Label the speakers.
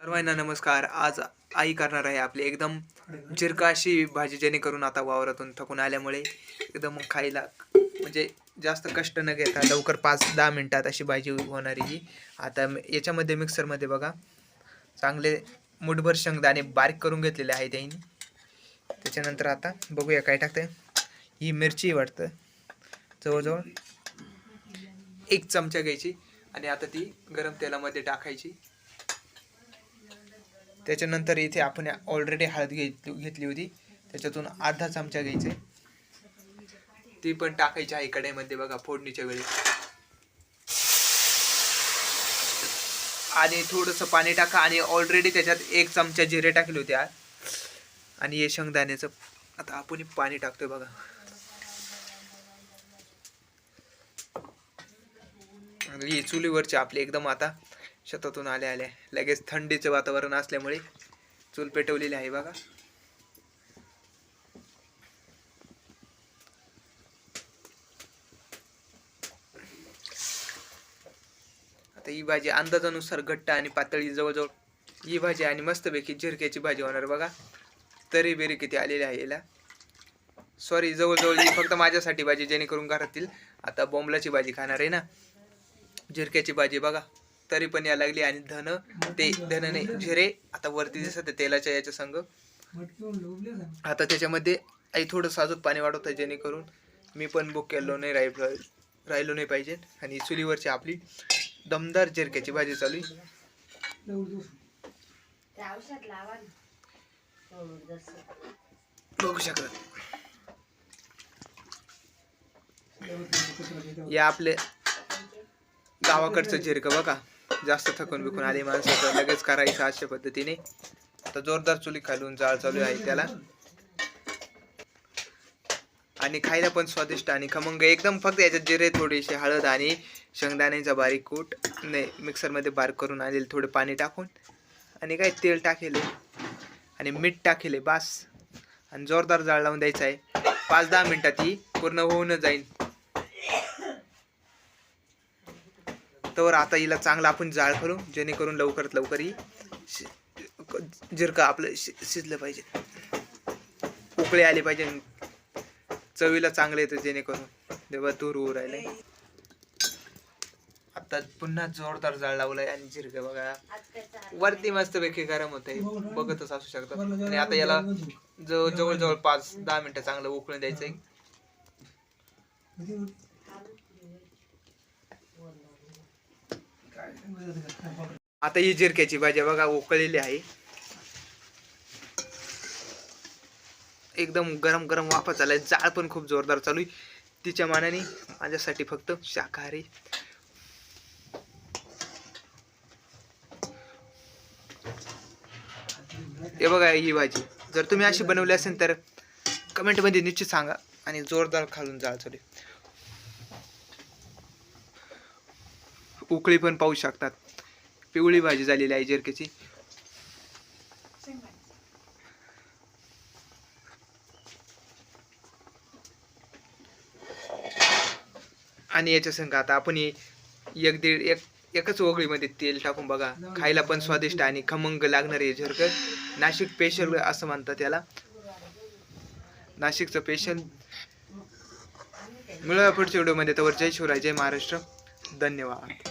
Speaker 1: सर्वांना नमस्कार. आज आई करणार आहे आपली एकदम जिरकाशी भाजी जेणेकरून आता वावरातून थकून आल्यामुळे एकदम खायला म्हणजे जास्त कष्ट न घेता लवकर पाच दहा मिनटात अशी भाजी होणारी ही. आता याच्यामध्ये मिक्सरमध्ये बघा. चांगले मुठभर शेंगदाणे बारीक करून घेतलेले आहे त्यांनी त्याच्यानंतर आता बघूया काय टाकतंय. ही मिरची वाटतं. जवळजवळ एक चमचा घ्यायची आणि आता ती गरम तेलामध्ये टाकायची. त्याच्यानंतर इथे आपण ऑलरेडी हळद घेतली घेतली होती. त्याच्यातून अर्धा चमचा घ्यायचे. ती पण टाकायची आहे कढईमध्ये बघा फोडणीच्या वेळी. आणि थोडंसं पाणी टाका आणि ऑलरेडी त्याच्यात एक चमचा जिरे टाकले होते आज. आणि हे शेंगदाण्याचं आता आपण पाणी टाकतोय बघा. आणि ही चुलीवरची आपली एकदम आता शेतातून आल्या आल्या लगेच थंडीचं वातावरण असल्यामुळे चूल पेटवलेली आहे बघा. आता ही भाजी अंदाजानुसार घट्ट आणि पातळी जवळजवळ ही भाजी आणि मस्तपैकी झिरक्याची भाजी होणार बघा. तरी बेरी किती आलेली आहे याला. सॉरी जवळजवळ ही फक्त माझ्यासाठी भाजी जेणेकरून घरातील आता बोंबलाची भाजी खाणार आहे ना. झिरक्याची भाजी बघा. तरी पण या लागली आणि धन ते धन नाही झिरे आता वरती दिसत आहे तेलाच्या याच्या संग. आता त्याच्यामध्ये आई थोडं अजून पाणी वाढवत आहे जेणेकरून मी पण बुक केलो नाही राही राहिलो नाही पाहिजे. आणि चुलीवरची आपली दमदार झिरक्याची भाजी चालू. बघू शकता. या आपले गावाकडचं झिरकं बघा. जास्त थकून बिकून आली माणसं तर लगेच करायचं अशा पद्धतीने. आता जोरदार चुली खालून जाळ चालू आहे त्याला. आणि खायला पण स्वादिष्ट आणि खमंग. एकदम फक्त याच्यात जिरे थोडीशी हळद आणि शेंगदाण्याचा बारीक कूट. नाही मिक्सरमध्ये बारीक करून आणलेले थोडे पाणी टाकून. आणि काय तेल टाकेले. आणि मीठ टाकेले बास. आणि जोरदार जाळ लावून द्यायचं आहे. पाच दहा मिनटात ही पूर्ण होऊन जाईल तर आता हिला चांगलं आपण जाळ करू जेणेकरून लवकरात लवकर ही शि- जिरका आपलं शि- शिजलं पाहिजे. उकळे आले पाहिजे. चवीला चांगलं येतं जेणेकरून. तेव्हा दूर होऊ राहिले आता पुन्हा जोरदार जाळ लावलाय आणि जिरका बघा. वरती मस्त पैकी गरम होत बघतच असू शकतात आणि आता याला जवळ जवळ जवळ पाच दहा मिनिटं चांगलं उकळून द्यायचंय. आता ही जिरक्याची भाजी बघा उकळलेली आहे. एकदम गरम गरम वाफा चाललाय. जाळ पण खूप जोरदार चालू आहे. तिच्या मानाने माझ्यासाठी फक्त शाकाहारी. हे बघा ही भाजी. जर तुम्ही अशी बनवली असेल तर कमेंटमध्ये निश्चित सांगा. आणि जोरदार खालून जाळ चालू उकळी पण पाहू शकतात. पिवळी भाजी झालेली आहे जिरकेची आणि याच्या संग आता आपण एक दीड एक एकच ओघळीमध्ये तेल टाकून बघा. खायला पण स्वादिष्ट आणि खमंग लागणार आहे झरकर नाशिक स्पेशल असं म्हणतात त्याला. नाशिकचं स्पेशल मिळूया पुढच्या व्हिडिओमध्ये. तर जय शिवराय जय महाराष्ट्र. धन्यवाद.